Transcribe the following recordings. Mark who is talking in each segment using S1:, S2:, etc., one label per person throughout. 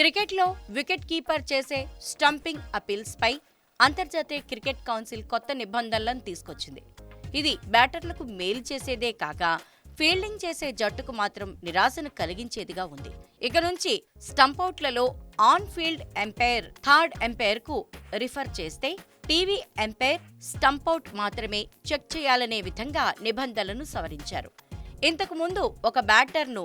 S1: క్రికెట్లో wicket keeper చేసే stumping అపీల్స్పై అంతర్జాతీయ క్రికెట్ కౌన్సిల్ కొత్త నిబంధనలను తీసుకొచ్చింది. ఇది బ్యాటర్లకు మేలు చేసేదే కాక ఫీల్డింగ్ చేసే జట్టుకు మాత్రం నిరాశను కలిగించేదిగా ఉంది. ఇక నుంచి స్టంపౌట్లలో ఆన్ ఫీల్డ్ ఎంపైర్ థర్డ్ ఎంపైర్కు రిఫర్ చేస్తే టీవీ ఎంపైర్ స్టంపౌట్ మాత్రమే చెక్ చేయాలనే విధంగా నిబంధనలను సవరించారు. ఇంతకు ముందు ఒక బ్యాటర్ను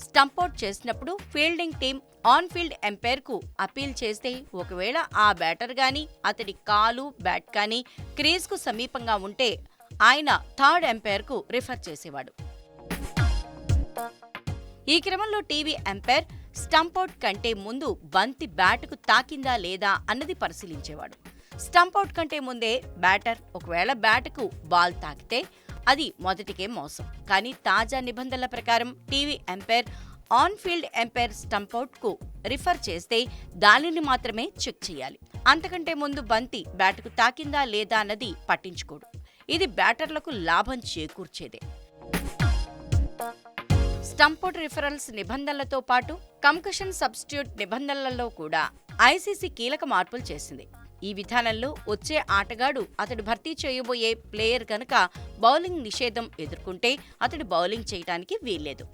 S1: స్టంపౌట్ చేసినప్పుడు ఫీల్డింగ్ టీం ఆన్ ఫీల్డ్ ఎంపైర్కు అపీల్ చేస్తే ఒకవేళ ఆ బ్యాటర్ గాని అతడి కాలు బ్యాట్ కానీ క్రీజ్కు సమీపంగా ఉంటే ఆయన థర్డ్ ఎంపైర్కు రిఫర్ చేసేవాడు. ఈ క్రమంలో టీవీ ఎంపైర్ స్టంపౌట్ కంటే ముందు బంతి బ్యాట్కు తాకిందా లేదా అన్నది పరిశీలించేవాడు. స్టంపౌట్ కంటే ముందే బ్యాటర్ ఒకవేళ బ్యాట్కు బాల్ తాకితే అది మొదటికే మోసం. కానీ తాజా నిబంధనల ప్రకారం TV umpire on field umpire స్టంపౌట్కు refer చేస్తే దానిని మాత్రమే చెక్ చేయాలి. అంతకంటే ముందు బంతి బ్యాట్కు తాకిందా లేదా అన్నది పట్టించుకోడు. ఇది బ్యాటర్లకు లాభం చేకూర్చేదే. స్టంపౌట్ రిఫరల్స్ నిబంధనలతో పాటు కంకషన్ సబ్స్టిట్యూట్ నిబంధనలలో కూడా ఐసీసీ కీలక మార్పులు చేసింది. ఈ విధానంలో వచ్చే ఆటగాడు అతడు భర్తీ చేయబోయే ప్లేయర్ కనుక బౌలింగ్ నిషేధం ఎదుర్కొంటే అతడు బౌలింగ్ చేయడానికి వీల్లేదు.